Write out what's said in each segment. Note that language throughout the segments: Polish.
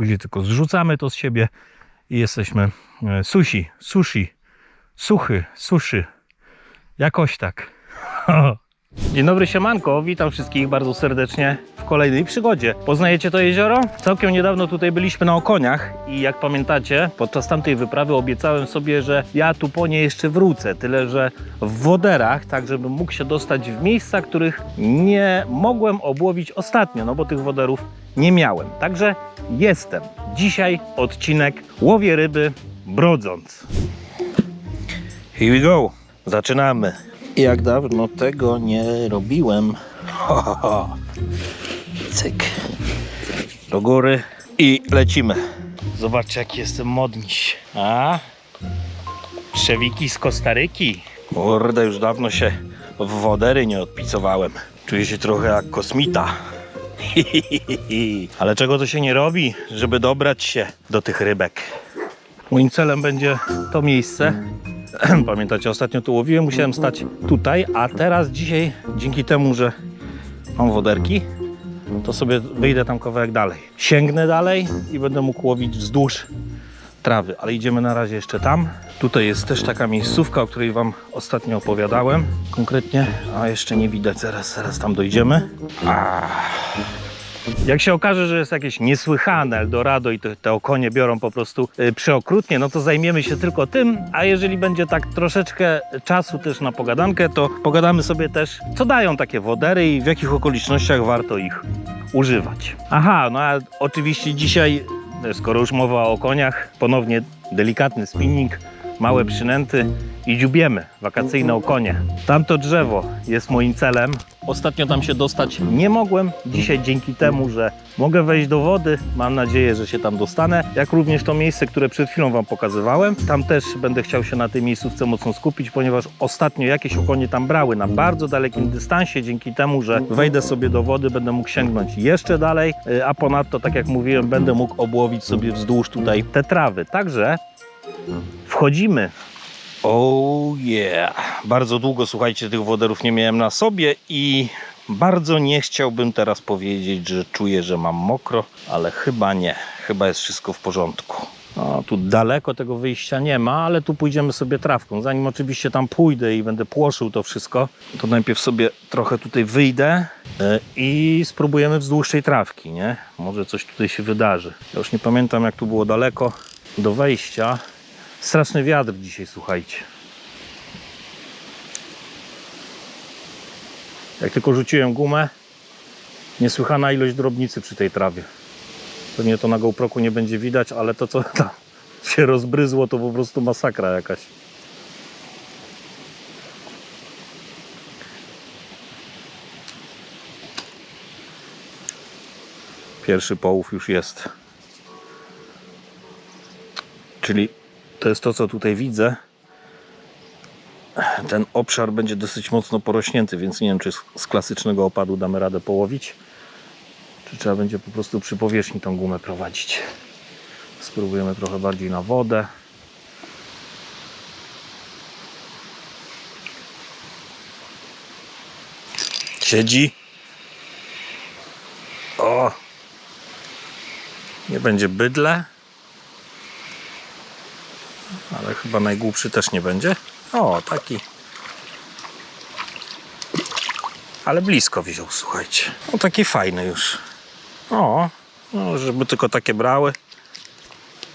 Później tylko zrzucamy to z siebie i jesteśmy e, sushi, sushi, suchy, suszy. Jakoś tak. Dzień dobry, siemanko. Witam wszystkich bardzo serdecznie w kolejnej przygodzie. Poznajecie to jezioro? Całkiem niedawno tutaj byliśmy na Okoniach i jak pamiętacie, podczas tamtej wyprawy obiecałem sobie, że ja tu po nie jeszcze wrócę. Tyle, że w woderach, tak żebym mógł się dostać w miejsca, których nie mogłem obłowić ostatnio, no bo tych woderów nie miałem. Także jestem. Dzisiaj odcinek łowię ryby brodząc. Here we go. Zaczynamy. Jak dawno tego nie robiłem. Ho. Cyk. Do góry i lecimy. Zobaczcie, jaki jestem modniś. A? Trzewiki z Kostaryki. Kurde, już dawno się w wodery nie odpicowałem. Czuję się trochę jak kosmita. Ale czego to się nie robi, żeby dobrać się do tych rybek? Moim celem będzie to miejsce. Pamiętacie, ostatnio tu łowiłem, musiałem stać tutaj, a teraz dzisiaj, dzięki temu, że mam woderki, to sobie wyjdę tam kawałek dalej. Sięgnę dalej i będę mógł łowić wzdłuż trawy, ale idziemy na razie jeszcze tam. Tutaj jest też taka miejscówka, o której Wam ostatnio opowiadałem konkretnie, a jeszcze nie widać, zaraz, zaraz tam dojdziemy. A. Jak się okaże, że jest jakieś niesłychane Eldorado i te, te okonie biorą po prostu y, przeokrutnie, no to zajmiemy się tylko tym, a jeżeli będzie tak troszeczkę czasu też na pogadankę, to pogadamy sobie też, co dają takie wodery i w jakich okolicznościach warto ich używać. Aha, no a oczywiście dzisiaj, skoro już mowa o koniach, ponownie delikatny spinning, małe przynęty i dziubiemy, wakacyjne okonie. Tamto drzewo jest moim celem. Ostatnio tam się dostać nie mogłem. Dzisiaj dzięki temu, że mogę wejść do wody, mam nadzieję, że się tam dostanę. Jak również to miejsce, które przed chwilą Wam pokazywałem. Tam też będę chciał się na tej miejscówce mocno skupić, ponieważ ostatnio jakieś okonie tam brały na bardzo dalekim dystansie. Dzięki temu, że wejdę sobie do wody, będę mógł sięgnąć jeszcze dalej, y, a ponadto, tak jak mówiłem, będę mógł obłowić sobie wzdłuż tutaj te trawy. Także wchodzimy. Oh yeah. Bardzo długo, słuchajcie, tych woderów nie miałem na sobie i bardzo nie chciałbym teraz powiedzieć, że czuję, że mam mokro, ale chyba nie. Chyba jest wszystko w porządku. O, tu daleko tego wyjścia nie ma, ale tu pójdziemy sobie trawką. Zanim oczywiście tam pójdę i będę płoszył to wszystko, to najpierw sobie trochę tutaj wyjdę e, i spróbujemy wzdłuż tej trawki, nie? Może coś tutaj się wydarzy. Ja już nie pamiętam jak tu było daleko do wejścia. Straszny wiatr dzisiaj, słuchajcie. Jak tylko rzuciłem gumę, niesłychana ilość drobnicy przy tej trawie. Pewnie to na GoProku nie będzie widać, ale to co tam się rozbryzło, to po prostu masakra jakaś. Pierwszy połów już jest. Czyli to jest to, co tutaj widzę. Ten obszar będzie dosyć mocno porośnięty, więc nie wiem, czy z- klasycznego opadu damy radę połowić, czy trzeba będzie po prostu przy powierzchni tą gumę prowadzić. Spróbujemy trochę bardziej na wodę. Siedzi. O! Nie będzie bydle. Ale chyba najgłupszy też nie będzie. O, taki. Ale blisko wziął, słuchajcie. O, taki fajny już. O, no, żeby tylko takie brały.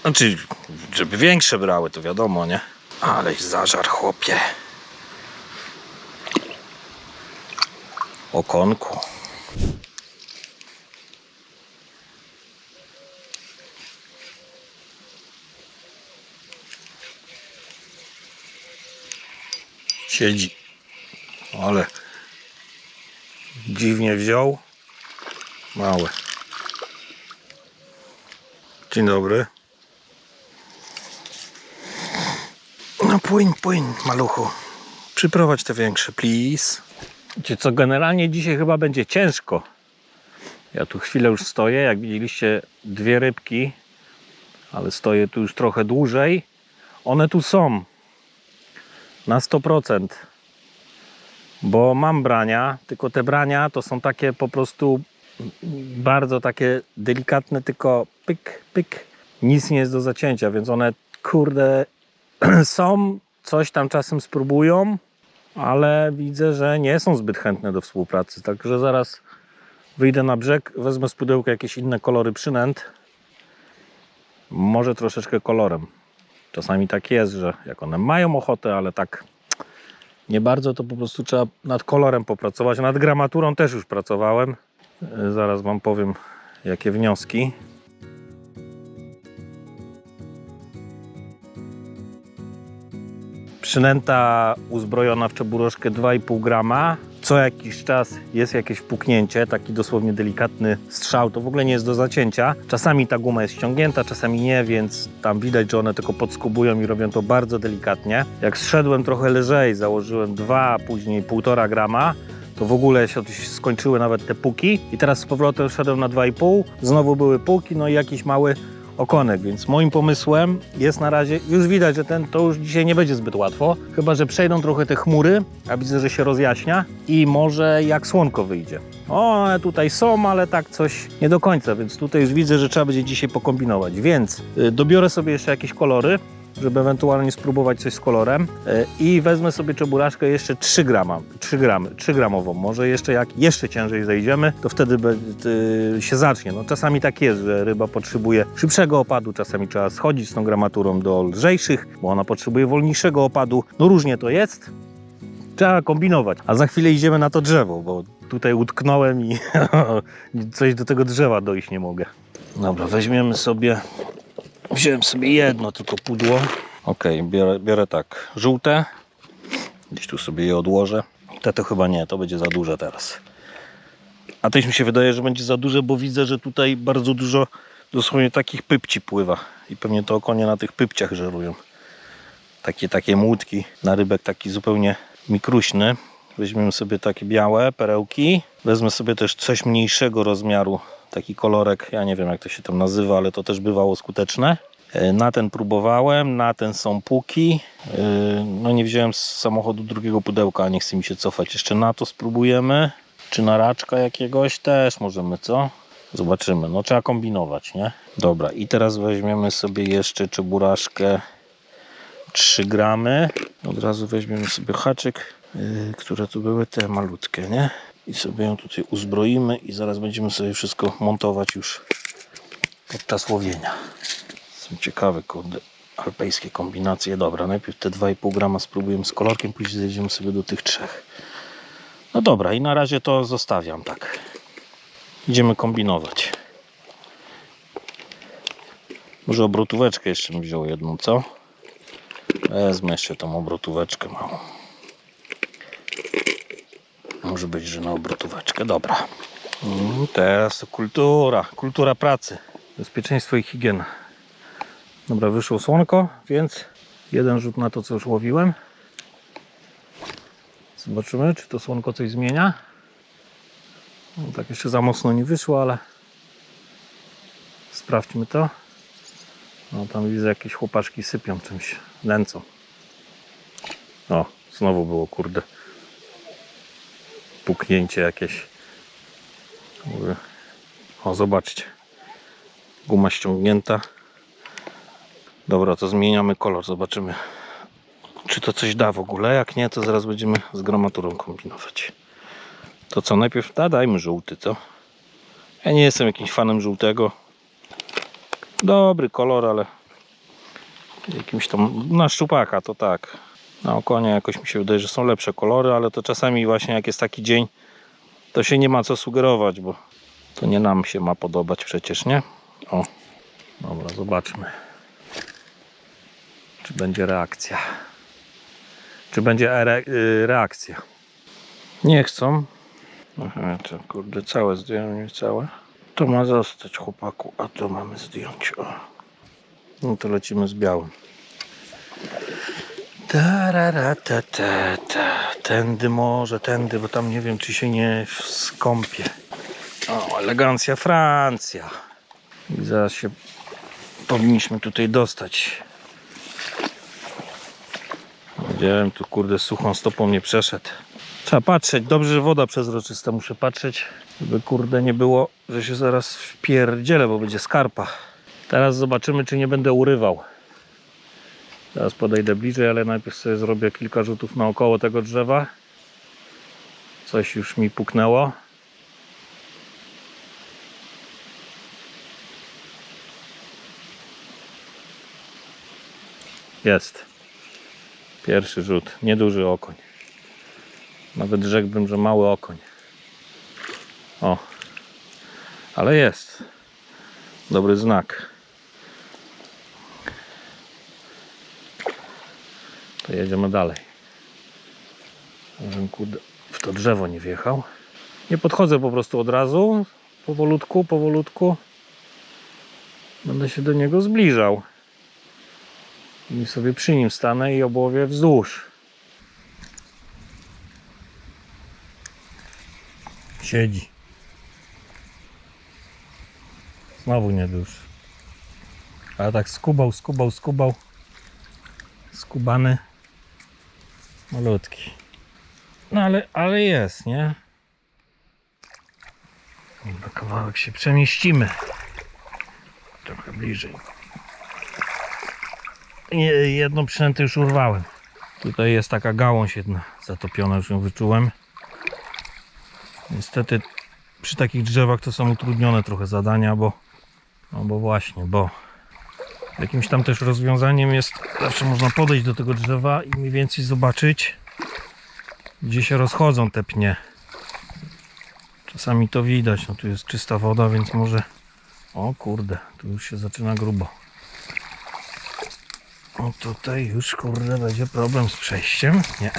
Znaczy, żeby większe brały, to wiadomo, nie? Aleś zażar, chłopie. Okonku. Siedzi. Ale dziwnie wziął. Małe. Dzień dobry. No płyń, płyń, maluchu. Przyprowadź te większe, please. Wiecie co, generalnie dzisiaj chyba będzie ciężko. Ja tu chwilę już stoję, jak widzieliście dwie rybki, ale stoję tu już trochę dłużej. One tu są, na 100%. Bo mam brania, tylko te brania to są takie po prostu bardzo takie delikatne, tylko pyk, pyk. Nic nie jest do zacięcia, więc one, kurde, są, coś tam czasem spróbują, ale widzę, że nie są zbyt chętne do współpracy. Także zaraz wyjdę na brzeg, wezmę z pudełka jakieś inne kolory przynęt. Może troszeczkę kolorem. Czasami tak jest, że jak one mają ochotę, ale tak nie bardzo, to po prostu trzeba nad kolorem popracować. Nad gramaturą też już pracowałem. Yy, Zaraz Wam powiem, jakie wnioski. Przynęta uzbrojona w czeburożkę 2,5 grama. Co jakiś czas jest jakieś puknięcie, taki dosłownie delikatny strzał. To w ogóle nie jest do zacięcia. Czasami ta guma jest ściągnięta, czasami nie, więc tam widać, że one tylko podskubują i robią to bardzo delikatnie. Jak zszedłem trochę lżej, założyłem 2, później 1,5 grama, to w ogóle się skończyły nawet te puki. I teraz z powrotem szedłem na 2,5, znowu były puki, no i jakiś mały okonek, więc moim pomysłem jest na razie, już widać, że ten to już dzisiaj nie będzie zbyt łatwo, chyba że przejdą trochę te chmury, a widzę, że się rozjaśnia i może jak słonko wyjdzie. O, one tutaj są, ale tak coś nie do końca, więc tutaj już widzę, że trzeba będzie dzisiaj pokombinować, więc y, dobiorę sobie jeszcze jakieś kolory, żeby ewentualnie spróbować coś z kolorem y, i wezmę sobie czeburaszkę jeszcze 3 grama, 3 gramy, 3 gramową, może jeszcze jak jeszcze ciężej zejdziemy, to wtedy się zacznie. No czasami tak jest, że ryba potrzebuje szybszego opadu, czasami trzeba schodzić z tą gramaturą do lżejszych, bo ona potrzebuje wolniejszego opadu, no różnie to jest. Trzeba kombinować. A za chwilę idziemy na to drzewo, bo tutaj utknąłem i coś do tego drzewa dojść nie mogę. Dobra, weźmiemy sobie Wziąłem sobie jedno tylko pudło. Ok, biorę, biorę tak, żółte. Gdzieś tu sobie je odłożę. Te to chyba nie, to będzie za duże teraz. A też mi się wydaje, że będzie za duże, bo widzę, że tutaj bardzo dużo dosłownie takich pypci pływa. I pewnie to konie na tych pypciach żerują. Takie, takie młódki na rybek taki zupełnie mikruśny. Weźmiemy sobie takie białe perełki. Wezmę sobie też coś mniejszego rozmiaru taki kolorek, ja nie wiem jak to się tam nazywa, ale to też bywało skuteczne. E, Na ten próbowałem, na ten są puki. E, No nie wziąłem z samochodu drugiego pudełka, nie chce mi się cofać. Jeszcze na to spróbujemy. Czy na raczka jakiegoś też możemy, co? Zobaczymy. No trzeba kombinować, nie? Dobra, i teraz weźmiemy sobie jeszcze czeburaszkę 3 gramy. Od razu weźmiemy sobie haczyk, yy, które tu były te malutkie, nie? I sobie ją tutaj uzbroimy i zaraz będziemy sobie wszystko montować już podczas łowienia. Są ciekawe kurde, alpejskie kombinacje. Dobra, najpierw te 2,5 grama spróbujemy z kolorkiem, później zejdziemy sobie do tych trzech. No dobra, i na razie to zostawiam tak. Idziemy kombinować. Może obrotóweczkę jeszcze bym wziął jedną, co? Wezmę jeszcze tą obrotóweczkę małą. Może być, że na obrotóweczkę. Dobra. Mm, Teraz kultura. Kultura pracy. Bezpieczeństwo i higiena. Dobra, wyszło słonko, więc jeden rzut na to, co już łowiłem. Zobaczymy, czy to słonko coś zmienia. No, tak jeszcze za mocno nie wyszło, ale sprawdźmy to. No tam widzę jakieś chłopaczki sypią czymś, nęcą. O, znowu było kurde. Puknięcie jakieś. O, zobaczcie. Guma ściągnięta. Dobra, to zmieniamy kolor, zobaczymy. Czy to coś da w ogóle? Jak nie, to zaraz będziemy z gramaturą kombinować. To co, najpierw da, dajmy żółty, co? Ja nie jestem jakimś fanem żółtego. Dobry kolor, ale jakimś tam na szczupaka to tak. Na okonie jakoś mi się wydaje, że są lepsze kolory, ale to czasami właśnie jak jest taki dzień, to się nie ma co sugerować, bo to nie nam się ma podobać przecież, nie? O, dobra, zobaczmy. Czy będzie reakcja? Czy będzie ere, y, reakcja? Nie chcą. Aha, to kurde, całe zdjąłem, nie całe. To ma zostać chłopaku, a to mamy zdjąć. O. No to lecimy z białym. Tarara, ta, ta. Tędy może, tędy, bo tam nie wiem, czy się nie skąpię. O, elegancja Francja. I zaraz się powinniśmy tutaj dostać. Widziałem, tu kurde suchą stopą nie przeszedł. Trzeba patrzeć, dobrze, że woda przezroczysta, muszę patrzeć, żeby kurde nie było, że się zaraz wpierdzielę, bo będzie skarpa. Teraz zobaczymy, czy nie będę urywał. Teraz podejdę bliżej, ale najpierw sobie zrobię kilka rzutów naokoło tego drzewa. Coś już mi puknęło. Jest. Pierwszy rzut. Nieduży okoń. Nawet rzekłbym, że mały okoń. O. Ale jest. Dobry znak. To jedziemy dalej. Żebym w to drzewo nie wjechał. Nie podchodzę po prostu od razu. Powolutku, powolutku. Będę się do niego zbliżał. I sobie przy nim stanę i obłowię wzdłuż. Siedzi. Znowu nieduży. Ale tak skubał, skubał, skubał. Skubany. Malutki. No ale, ale jest, nie? Dobra, kawałek się przemieścimy. Trochę bliżej. Jedną przynętę już urwałem. Tutaj jest taka gałąź jedna zatopiona, już ją wyczułem. Niestety przy takich drzewach to są utrudnione trochę zadania, bo no bo właśnie, bo jakimś tam też rozwiązaniem jest zawsze można podejść do tego drzewa i mniej więcej zobaczyć gdzie się rozchodzą te pnie. Czasami to widać, no tu jest czysta woda, więc może o kurde, tu już się zaczyna grubo. O tutaj już kurde będzie problem z przejściem. Nie.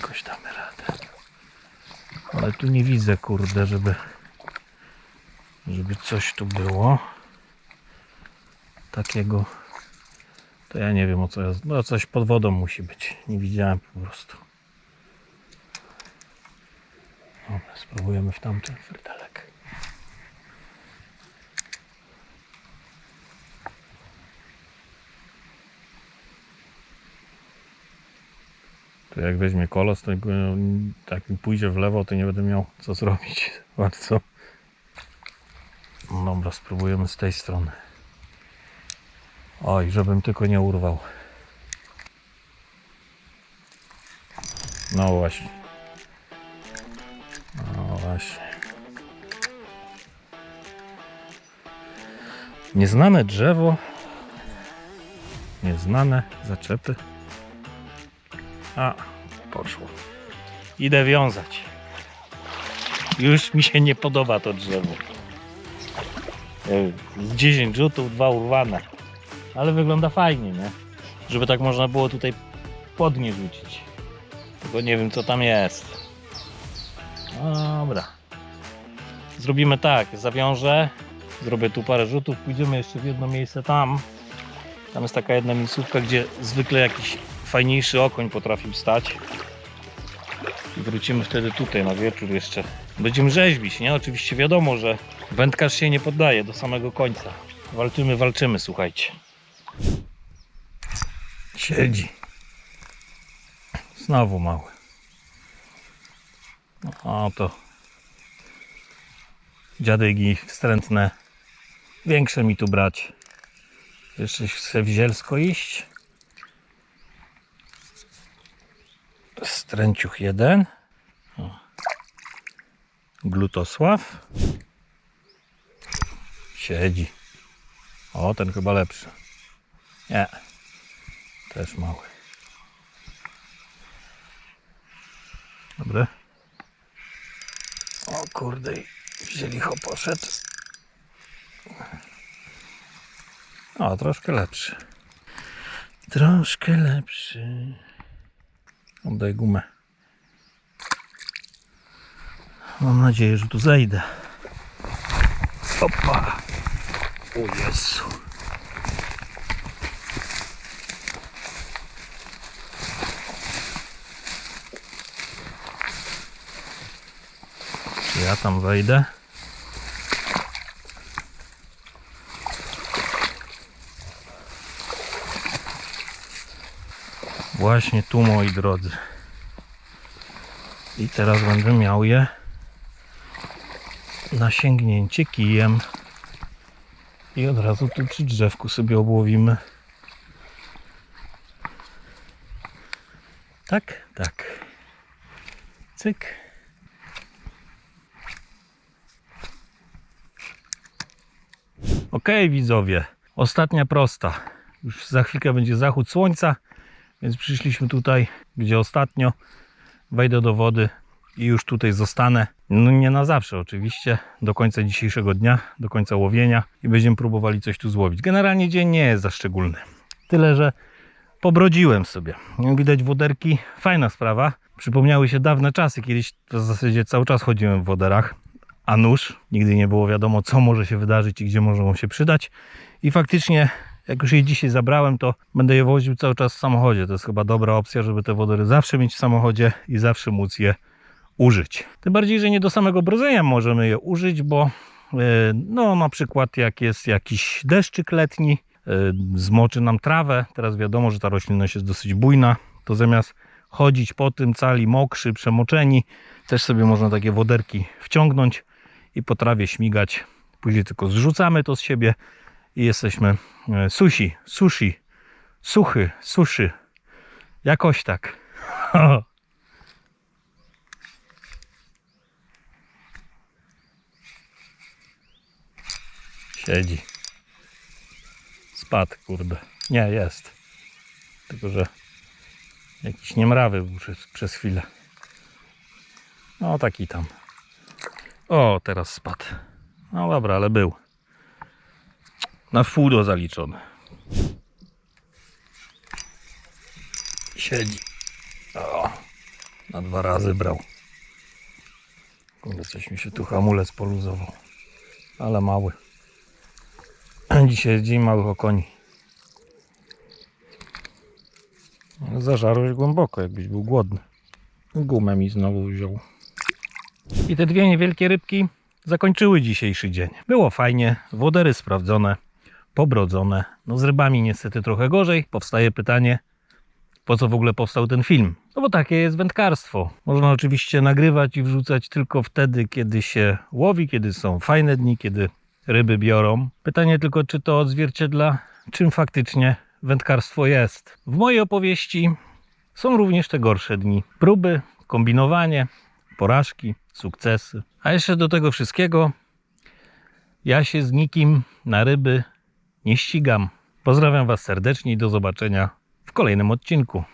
Jakoś damy radę. Ale tu nie widzę kurde, żeby żeby coś tu było takiego to ja nie wiem o co jest. No coś pod wodą musi być. Nie widziałem po prostu. Dobra, spróbujemy w tamten fertelek. To jak weźmie kolos, to go, tak mi pójdzie w lewo, to nie będę miał co zrobić. Bardzo. No Dobra, spróbujemy z tej strony. Oj, żebym tylko nie urwał. No właśnie. No właśnie. Nieznane drzewo. Nieznane zaczepy. A, poszło. Idę wiązać. Już mi się nie podoba to drzewo. Z 10 rzutów, dwa urwane. Ale wygląda fajnie, nie? Żeby tak można było tutaj pod nie rzucić. Tylko nie wiem co tam jest. Dobra. Zrobimy tak, zawiążę, zrobię tu parę rzutów, pójdziemy jeszcze w jedno miejsce tam. Tam jest taka jedna miejscówka, gdzie zwykle jakiś fajniejszy okoń potrafił stać. I wrócimy wtedy tutaj na wieczór jeszcze. Będziemy rzeźbić, nie? Oczywiście wiadomo, że wędkarz się nie poddaje do samego końca. Walczymy, walczymy, słuchajcie. Siedzi. Znowu mały. O to. Dziadygi wstrętne. Większe mi tu brać. Jeszcze chcę w zielsko iść. Stręciuch jeden. Glutosław. Siedzi. O, ten chyba lepszy. Nie. Też mały. Dobre. O kurde, i wzięli ho poszedł. O, troszkę lepszy. Troszkę lepszy. Oddaj gumę. Mam nadzieję, że tu zejdę. Opa! O Jezu. Ja tam wejdę? Właśnie tu, moi drodzy. I teraz będę miał je na sięgnięcie kijem. I od razu tu przy drzewku sobie obłowimy. Tak, tak. Cyk. Okej, widzowie. Ostatnia prosta. Już za chwilkę będzie zachód słońca, więc przyszliśmy tutaj, gdzie ostatnio. Wejdę do wody i już tutaj zostanę. No nie na zawsze oczywiście, do końca dzisiejszego dnia, do końca łowienia i będziemy próbowali coś tu złowić. Generalnie dzień nie jest za szczególny. Tyle, że pobrodziłem sobie. Widać woderki, fajna sprawa. Przypomniały się dawne czasy, kiedyś w zasadzie cały czas chodziłem w woderach, a nóż, nigdy nie było wiadomo co może się wydarzyć i gdzie mogą się przydać. I faktycznie, jak już je dzisiaj zabrałem, to będę je woził cały czas w samochodzie. To jest chyba dobra opcja, żeby te wodery zawsze mieć w samochodzie i zawsze móc je użyć. Tym bardziej, że nie do samego brodzenia możemy je użyć, bo e, no na przykład jak jest jakiś deszczyk letni, e, zmoczy nam trawę, teraz wiadomo, że ta roślinność jest dosyć bujna, to zamiast chodzić po tym cali mokrzy, przemoczeni, też sobie można takie woderki wciągnąć i po trawie śmigać. Później tylko zrzucamy to z siebie i jesteśmy e, susi, sushi, suchy, suszy. Jakoś tak. Siedzi. Spadł, kurde. Nie, jest. Tylko, że jakiś niemrawy był przez, przez chwilę. No, taki tam. O, teraz spadł. No dobra, ale był. Na fudo zaliczony. Siedzi. O, na dwa razy brał. Kurde, coś mi się tu hamulec poluzował. Ale mały. Dzisiaj jest dzień małych okoni. Zażarłeś głęboko, jakbyś był głodny. Gumę mi znowu wziął. I te dwie niewielkie rybki zakończyły dzisiejszy dzień. Było fajnie, wodery sprawdzone, pobrodzone. No z rybami niestety trochę gorzej. Powstaje pytanie, po co w ogóle powstał ten film? No bo takie jest wędkarstwo. Można oczywiście nagrywać i wrzucać tylko wtedy, kiedy się łowi, kiedy są fajne dni, kiedy ryby biorą. Pytanie tylko, czy to odzwierciedla, czym faktycznie wędkarstwo jest. W mojej opowieści są również te gorsze dni. Próby, kombinowanie, porażki, sukcesy. A jeszcze do tego wszystkiego ja się z nikim na ryby nie ścigam. Pozdrawiam Was serdecznie i do zobaczenia w kolejnym odcinku.